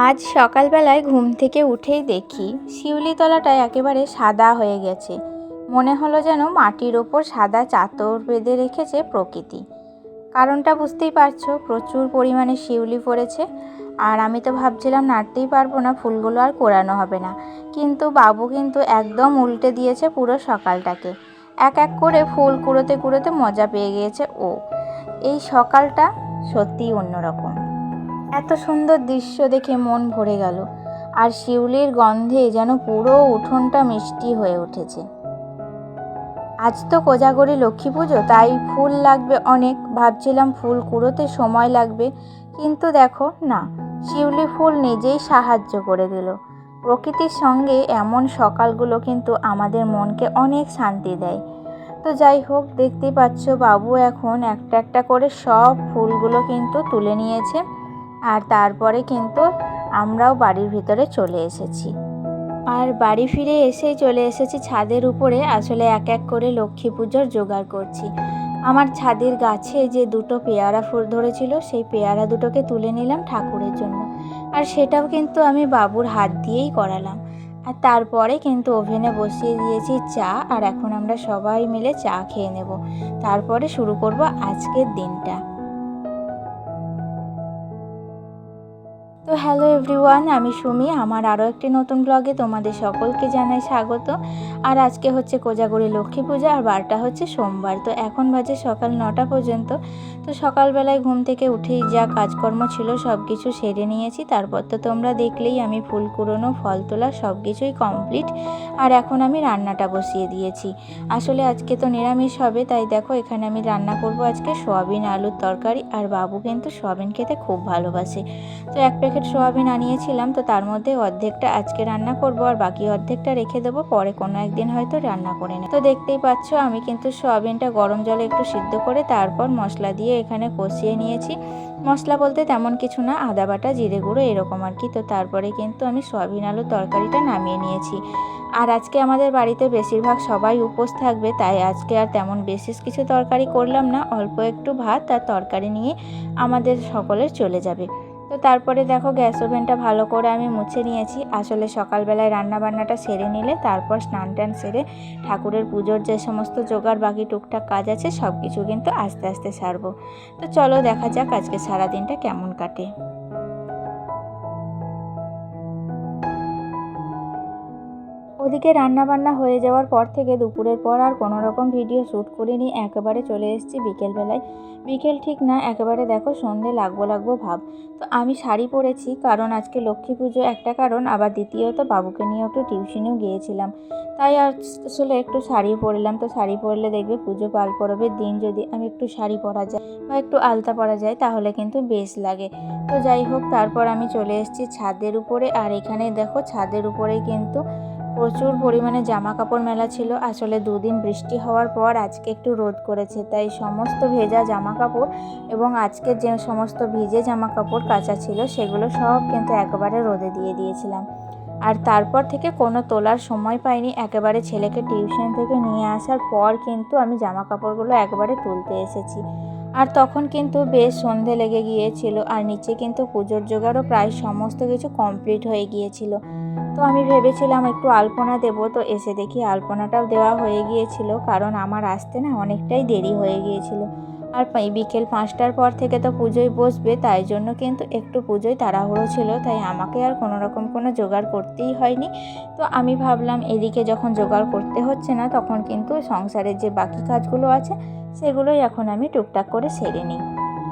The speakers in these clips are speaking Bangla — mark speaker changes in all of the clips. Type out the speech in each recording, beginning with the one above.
Speaker 1: আজ সকালবেলায় ঘুম থেকে উঠেই দেখি শিউলিতলাটা একেবারে সাদা হয়ে গেছে। মনে হলো যেন মাটির ওপর সাদা চাদর বেঁধে রেখেছে প্রকৃতি। কারণটা বুঝতেই পারছ, প্রচুর পরিমাণে শিউলি পড়েছে। আর আমি তো ভাবছিলাম নাড়তেই পারব না, ফুলগুলো আর কোরানো হবে না। কিন্তু বাবু কিন্তু একদম উল্টে দিয়েছে পুরো সকালটাকে। এক এক করে ফুল কুড়োতে কুড়োতে মজা পেয়ে গিয়েছে ও। এই সকালটা সত্যিই অন্যরকম। এত সুন্দর দৃশ্য দেখে মন ভরে গেল, আর শিউলির গন্ধে যেন পুরো উঠোনটা মিষ্টি হয়ে উঠেছে। আজ তো কোজাগরি লক্ষ্মী পুজো, তাই ফুল লাগবে অনেক। ভাবছিলাম ফুল কুড়োতে সময় লাগবে, কিন্তু দেখো না, শিউলি ফুল নিজেই সাহায্য করে দিল। প্রকৃতির সঙ্গে এমন সকালগুলো কিন্তু আমাদের মনকে অনেক শান্তি দেয়। তো যাই হোক, দেখতেই পাচ্ছ বাবু এখন একটা একটা করে সব ফুলগুলো কিন্তু তুলে নিয়েছে। আর তারপরে কিন্তু আমরাও বাড়ির ভিতরে চলে এসেছি। আর বাড়ি ফিরে এসেই চলে এসেছি ছাদের উপরে। আসলে এক এক করে লক্ষ্মী পুজোর জোগাড় করছি। আমার ছাদের গাছে যে দুটো পেয়ারা ফুল ধরেছিল, সেই পেয়ারা দুটোকে তুলে নিলাম ঠাকুরের জন্য। আর সেটাও কিন্তু আমি বাবুর হাত দিয়েই করালাম। আর তারপরে কিন্তু ওভেনে বসিয়ে দিয়েছি চা, আর এখন আমরা সবাই মিলে চা খেয়ে নেব। তারপরে শুরু করব আজকের দিনটা। তো হ্যালো এভরিওয়ান, আমি সুমি। আমার আরও একটি নতুন ব্লগে তোমাদের সকলকে জানাই স্বাগত। আর আজকে হচ্ছে কোজাগরি লক্ষ্মী পূজা আর বারটা হচ্ছে সোমবার। তো এখন বাজে সকাল নটা পর্যন্ত। তো সকালবেলায় ঘুম থেকে উঠেই যা কাজকর্ম ছিল সব কিছু সেরে নিয়েছি। তারপর তো তোমরা দেখলেই আমি ফুল কুড়োনো, ফল তোলা সব কিছুই কমপ্লিট। আর এখন আমি রান্নাটা বসিয়ে দিয়েছি। আসলে আজকে তো নিরামিষ হবে, তাই দেখো এখানে আমি রান্না করব আজকে সোয়াবিন আলুর তরকারি। আর বাবু কিন্তু সোয়াবিন খেতে খুব ভালোবাসে। তো এক প্যাকেট সোয়াবিন আনিয়েছিলাম, তো তার মধ্যে অর্ধেকটা আজকে রান্না করব আর বাকি অর্ধেকটা রেখে দেবো, পরে কোনো একদিন হয়তো রান্না করে নেব। তো দেখতেই পাচ্ছ, আমি কিন্তু সোয়াবিনটা গরম জলে একটু সিদ্ধ করে তারপর মশলা দিয়ে এখানে কষিয়ে নিয়েছি। মশলা বলতে তেমন কিছু না, আদা বাটা, জিরে গুঁড়ো, এরকম আর কি, তো তারপরে কিন্তু আমি সোয়াবিন আলুর তরকারিটা নামিয়ে নিয়েছি। আর আজকে আমাদের বাড়িতে বেশিরভাগ সবাই উপোস থাকবে, তাই আজকে আর তেমন বিশেষ কিছু তরকারি করলাম না, অল্প একটু ভাত আর তরকারি নিয়ে আমাদের সকলের চলে যাবে। তো তারপরে দেখো গ্যাস ওভেনটা ভালো করে আমি মুছে নিয়েছি। আসলে সকালবেলায় রান্নাবান্নাটা সেরে নিলে, তারপর স্নান টান সেরে ঠাকুরের পুজোর যে সমস্ত জোগাড় বাকি টুকটাক কাজ আছে সব কিছু কিন্তু আস্তে আস্তে সারবো। তো চলো দেখা যাক আজকে সারাদিনটা কেমন কাটে। ওদিকে রান্না বান্না হয়ে যাওয়ার পর থেকে দুপুরের পর আর কোনো রকম ভিডিও শ্যুট করিনি, একেবারে চলে এসেছি বিকেলবেলায়। বিকেল ঠিক না, একেবারে দেখো সন্ধে লাগবো লাগবো ভাব। তো আমি শাড়ি পরেছি, কারণ আজকে লক্ষ্মী পুজো একটা কারণ, আবার দ্বিতীয়ত বাবুকে নিয়ে একটু টিউশনেও গিয়েছিলাম। তাই আসলে একটু শাড়ি পরলাম, তো শাড়ি পরলে দেখবে পুজো পাল পরবের দিন যদি আমি একটু শাড়ি পরা যায় বা একটু আলতা পরা যায়, তাহলে কিন্তু বেশ লাগে। তো যাই হোক, তারপর আমি চলে এসেছি ছাদের উপরে, আর এখানে দেখো ছাদের উপরে কিন্তু প্রচুর পরিমাণে জামা কাপড় মেলা ছিল। আসলে দুদিন বৃষ্টি হওয়ার পর আজকে একটু রোদ করেছে। তাই সমস্ত ভেজা জামা কাপড় এবং আজকে যে সমস্ত ভিজে জামা কাপড় কাঁচা ছিল, সেগুলো সব কিন্তু একবারে রোদে দিয়ে দিয়েছিলাম। আর তারপর থেকে কোনো তোলার সময় পাইনি। একেবারে ছেলেকে টিউশন থেকে নিয়ে আসার পর কিন্তু আমি জামা কাপড়গুলো একবারে তুলতে এসেছি। আর তখন কিন্তু বেশ সন্ধে লেগে গিয়েছিল, আর নিচে কিন্তু পুজোর জোগাড়ও প্রায় সমস্ত কিছু কমপ্লিট হয়ে গিয়েছিল। তো আমি ভেবেছিলাম একটু আলপনা দেব, তো এসে দেখি আলপনাটাও দেওয়া হয়ে গিয়েছিল, কারণ আমার আসতে না অনেকটাই দেরি হয়ে গিয়েছিল। আর বিকেল পাঁচটার পর থেকে তো পুজোয় বসবে, তাই জন্য কিন্তু একটু পুজোয় তাড়াহুড়ো ছিল, তাই আমাকে আর কোনো রকম কোনো জোগাড় করতেই হয়নি। তো আমি ভাবলাম এদিকে যখন জোগাড় করতে হচ্ছে না, তখন কিন্তু সংসারের যে বাকি কাজগুলো আছে, সেগুলোই এখন আমি টুকটাক করে সেরে নিই।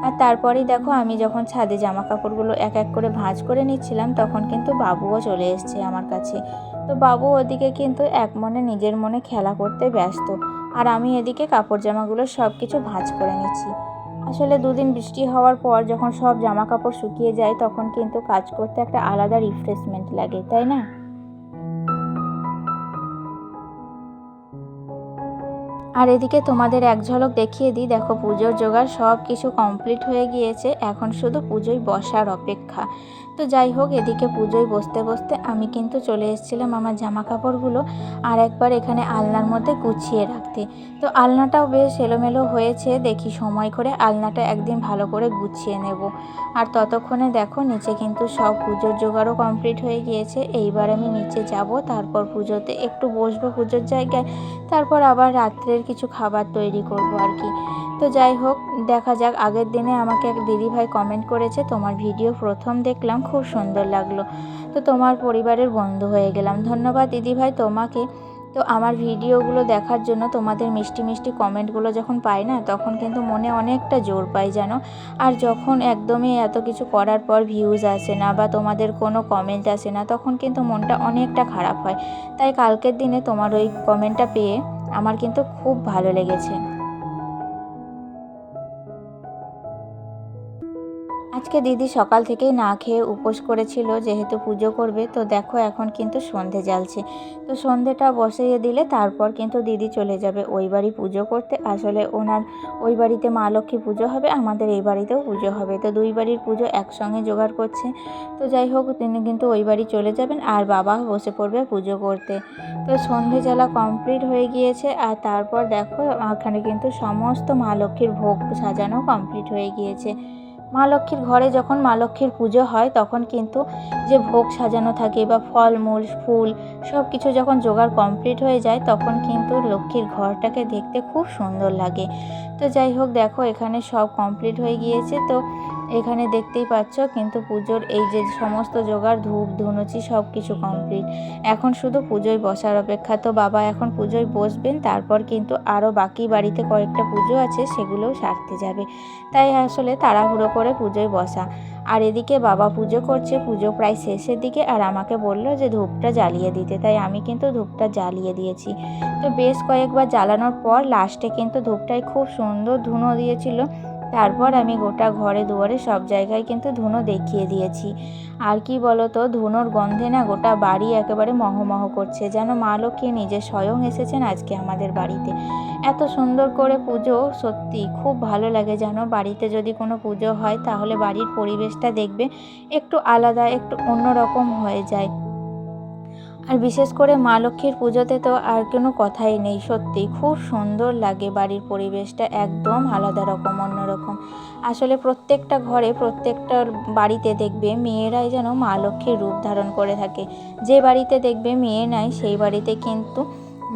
Speaker 1: আর তারপরেই দেখো আমি যখন ছাদে জামা কাপড়গুলো এক এক করে ভাঁজ করে নিচ্ছিলাম, তখন কিন্তু বাবুও চলে এসছে আমার কাছে। তো বাবু ওদিকে কিন্তু এক মনে নিজের মনে খেলা করতে ব্যস্ত। আর আমি এদিকে কাপড় জামাগুলো সব কিছু ভাঁজ করে নিচ্ছি। আসলে দুদিন বৃষ্টি হওয়ার পর যখন সব জামা কাপড় শুকিয়ে যায়, তখন কিন্তু কাজ করতে একটা আলাদা রিফ্রেশমেন্ট লাগে, তাই না? আর এদিকে তোমাদের এক ঝলক দেখিয়ে দিই, দেখো পুজোর জোগাড় সব কিছু কমপ্লিট হয়ে গিয়েছে। এখন শুধু পুজোয় বসার অপেক্ষা। তো যাই হোক, এদিকে পুজোয় বসতে বসতে আমি কিন্তু চলে এসেছিলাম আমার জামা কাপড়গুলো আর একবার এখানে আলনার মধ্যে গুছিয়ে রাখতে। তো আলনাটাও বেশ এলোমেলো হয়েছে, দেখি সময় করে আলনাটা একদিন ভালো করে গুছিয়ে নেব। আর ততক্ষণে দেখো, নিচে কিন্তু সব পুজোর জোগাড়ও কমপ্লিট হয়ে গিয়েছে। এইবার আমি নিচে যাব, তারপর পুজোতে একটু বসবো পুজোর জায়গায়, তারপর আবার রাত্রের কিছু খাবার তৈরি করব আর কি। তো যাই হোক, দেখা যাক আগের দিনে আমাকে এক দিদিভাই কমেন্ট করেছে, তোমার ভিডিও প্রথম দেখলাম, খুব সুন্দর লাগল। তো তোমার পরিবারের বন্ধু হয়ে গেলাম। ধন্যবাদ দিদিভাই তোমাকে। তো আমার ভিডিওগুলো দেখার জন্য তোমাদের মিষ্টি মিষ্টি কমেন্টগুলো যখন পাই না, তখন কিন্তু মনে অনেকটা জোর পাই যেন। আর যখন একদমই এত কিছু করার পর ভিউজ আসে না বা তোমাদের কোনো কমেন্ট আসে না, তখন কিন্তু মনটা অনেকটা খারাপ হয়। তাই কালকের দিনে তোমার ওই কমেন্টটা পেয়ে আমার কিন্তু খুব ভালো লেগেছে। আজকে দিদি সকাল থেকেই না খেয়ে উপোস করেছিল, যেহেতু পুজো করবে। তো দেখো, এখন কিন্তু সন্ধে জ্বালছে। তো সন্ধেটা বসিয়ে দিলে তারপর কিন্তু দিদি চলে যাবে। ওই বাড়ি পুজো করতে। আসলে ওনার, ওই বাড়িতে মা লক্ষ্মী পুজো হবে, আমাদের এই বাড়িতেও পুজো হবে। তো দুই বাড়ির পুজো একসঙ্গে জোগাড় করছে। তো যাই হোক, তিনি কিন্তু ওই বাড়ি চলে যাবেন আর বাবা বসে পড়বে পুজো করতে। তো সন্ধে জ্বালা কমপ্লিট হয়ে গিয়েছে আর তারপর দেখো এখানে কিন্তু সমস্ত মা লক্ষ্মীর ভোগ সাজানো কমপ্লিট হয়ে গিয়েছে। মা লক্ষ্মীর ঘরে যখন মা লক্ষ্মীর পুজো হয়, তখন কিন্তু যে ভোগ সাজানো থাকে বা ফলমূল, ফুল সব কিছু যখন জোগাড় কমপ্লিট হয়ে যায়, তখন কিন্তু লক্ষ্মীর ঘরটাকে দেখতে খুব সুন্দর লাগে। তো যাই হোক, দেখো এখানে সব কমপ্লিট হয়ে গিয়েছে। তো এখানে দেখতেই পাচ্ছ, কিন্তু পুজোর এই যে সমস্ত জোগাড়, ধূপ, ধুনুচি সব কিছু কমপ্লিট এখন শুধু পুজোয় বসার অপেক্ষা। তো বাবা, এখন পুজোয় বসবেন, তারপর কিন্তু আরও বাকি বাড়িতে কয়েকটা পুজো আছে, সেগুলোও সারতে যাবে। তাই আসলে তাড়াহুড়ো করে পুজোয় বসা। আর এদিকে বাবা পুজো করছে, পুজো প্রায় শেষের দিকে, আর আমাকে বলল যে ধূপটা জ্বালিয়ে দিতে। তাই আমি কিন্তু ধূপটা জ্বালিয়ে দিয়েছি। তো বেশ কয়েকবার জ্বালানোর পর লাস্টে কিন্তু ধূপটাই খুব সুন্দর ধুনো দিয়েছিল। তারপর আমি গোটা ঘরে দুয়ারে সব জায়গায় কিন্তু ধুনো দেখিয়ে দিয়েছি। আর কি বলতো, ধুনোর গন্ধে না গোটা বাড়ি একেবারে মহমহ করছে, যেন মা লক্ষ্মী নিজে স্বয়ং এসেছেন আজকে আমাদের বাড়িতে। এত সুন্দর করে পুজো, সত্যি খুব ভালো লাগে যেন বাড়িতে যদি কোনো পুজো হয় তাহলে বাড়ির পরিবেশটা দেখবে একটু আলাদা, একটু অন্যরকম হয়ে যায়। আর বিশেষ করে মা লক্ষ্মীর পুজোতে তো আর কোনো কথাই নেই, সত্যি। খুব সুন্দর লাগে বাড়ির পরিবেশটা একদম আলাদা রকম, অন্যরকম। আসলে প্রত্যেকটা ঘরে, প্রত্যেকটা বাড়িতে দেখবে মেয়েরাই যেন মা লক্ষ্মীর রূপ ধারণ করে থাকে। যে বাড়িতে দেখবে মেয়ে নাই, সেই বাড়িতে কিন্তু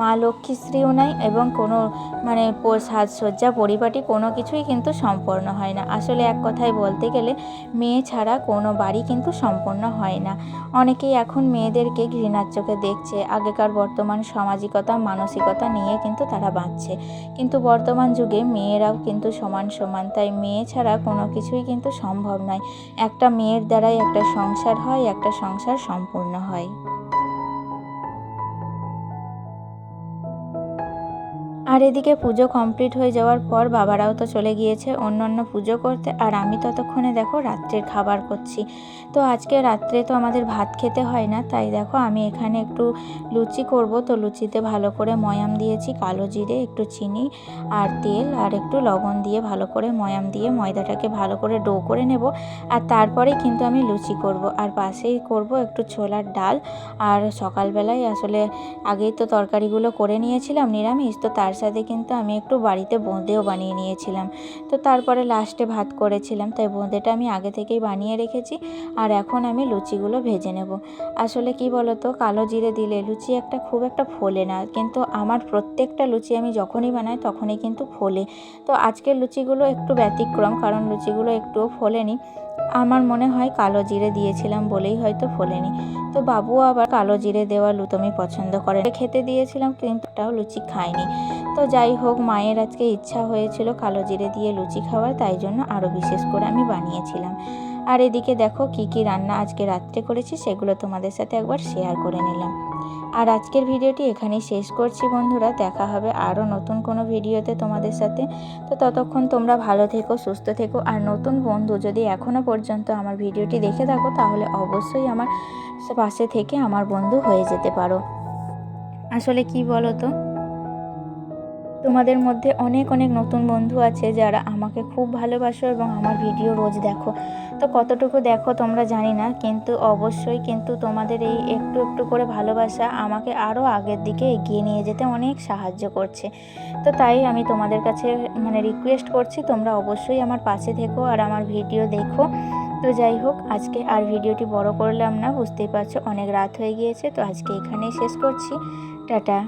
Speaker 1: মা লক্ষ্মীশ্রীও নাই এবং কোনো মানে সাজসজ্জা, পরিপাটি কোনো কিছুই কিন্তু সম্পন্ন হয় না। আসলে এক কথায় বলতে গেলে, মেয়ে ছাড়া কোনো বাড়ি কিন্তু সম্পন্ন হয় না। অনেকেই এখন মেয়েদেরকে ঘৃণার চোখে দেখছে। আগেকার বর্তমান সামাজিকতা, মানসিকতা নিয়ে কিন্তু তারা বাঁচছে। কিন্তু বর্তমান যুগে মেয়েরাও কিন্তু সমান সমান, তাই মেয়ে ছাড়া কোনো কিছুই কিন্তু সম্ভব নয়। একটা মেয়ের দ্বারাই একটা সংসার হয়, একটা সংসার সম্পূর্ণ হয়। আর এদিকে পুজো কমপ্লিট হয়ে যাওয়ার পর বাবারাও তো চলে গিয়েছে অন্য অন্য পুজো করতে, আর আমি ততক্ষণে দেখো রাত্রের খাবার করছি। তো আজকে রাত্রে তো আমাদের ভাত খেতে হয় না, তাই দেখো আমি এখানে একটু লুচি করব। তো লুচিতে ভালো করে ময়াম দিয়েছি কালো জিরে, একটু চিনি আর তেল আর একটু লবণ দিয়ে ভালো করে ময়াম দিয়ে ময়দাটাকে ভালো করে ডো করে নেব। আর তারপরে কিন্তু আমি লুচি করব। আর পাশেই করব একটু ছোলার ডাল। আর সকালবেলায় আসলে আগেই তো তরকারিগুলো করে নিয়েছিলাম নিরামিষ, তো তার সাথে কিন্তু আমি একটু বাড়িতে বোঁদেও বানিয়ে নিয়েছিলাম। তো তারপরে লাস্টে ভাত করেছিলাম, তাই বোঁদেটা আমি আগে থেকেই বানিয়ে রেখেছি আর এখন আমি লুচিগুলো ভেজে নেব। আসলে কি বলতো, কালো জিরে দিলে লুচি একটা খুব একটা ফোলে না, কিন্তু আমার প্রত্যেকটা লুচি আমি যখনই বানাই তখনই কিন্তু ফোলে। তো আজকের লুচিগুলো একটু ব্যতিক্রম, কারণ লুচিগুলো একটুও ফোলেনি। আমার মনে হয় কালো জিরে দিয়েছিলাম বলেই হয়তো ফোলেনি। তো বাবু আবার কালো জিরে দেওয়া লুতমি পছন্দ করে। খেতে দিয়েছিলাম কিন্তু ওটাও লুচি খায়নি। তো যাই হোক, মায়ের আজকে ইচ্ছা হয়েছিল কালো জিরে দিয়ে লুচি খাওয়ার, তাই জন্য আরও বিশেষ করে আমি বানিয়েছিলাম। আর এদিকে দেখো কি কি রান্না আজকে রাত্রে করেছি, সেগুলো তোমাদের সাথে একবার শেয়ার করে নিলাম। আর আজকের ভিডিওটি এখানেই শেষ করছি বন্ধুরা। দেখা হবে আরও নতুন কোনো ভিডিওতে তোমাদের সাথে। তো ততক্ষণ তোমরা ভালো থেকো, সুস্থ থেকো। আর নতুন বন্ধু যদি এখনও পর্যন্ত আমার ভিডিওটি দেখে থাকো, তাহলে অবশ্যই আমার পাশে থেকে আমার বন্ধু হয়ে যেতে পারো। আসলে কি বলো তো তোমাদের মধ্যে অনেক অনেক নতুন বন্ধু আছে যারা আমাকে খুব ভালোবাসো এবং আমার ভিডিও রোজ দেখো। তো কতটুকু দেখো তোমরা জানি না, কিন্তু অবশ্যই কিন্তু তোমাদের এই একটু একটু করে ভালোবাসা আমাকে আরও আগের দিকে এগিয়ে নিয়ে যেতে অনেক সাহায্য করছে। তো তাই আমি তোমাদের কাছে মানে রিকোয়েস্ট করছি, তোমরা অবশ্যই আমার পাশে থেকো আর আমার ভিডিও দেখো। তো যাই হোক, আজকে আর ভিডিওটি বড় করলাম না, বুঝতেই পারছ অনেক রাত হয়ে গিয়েছে, তো আজকে এখানেই শেষ করছি। টাটা।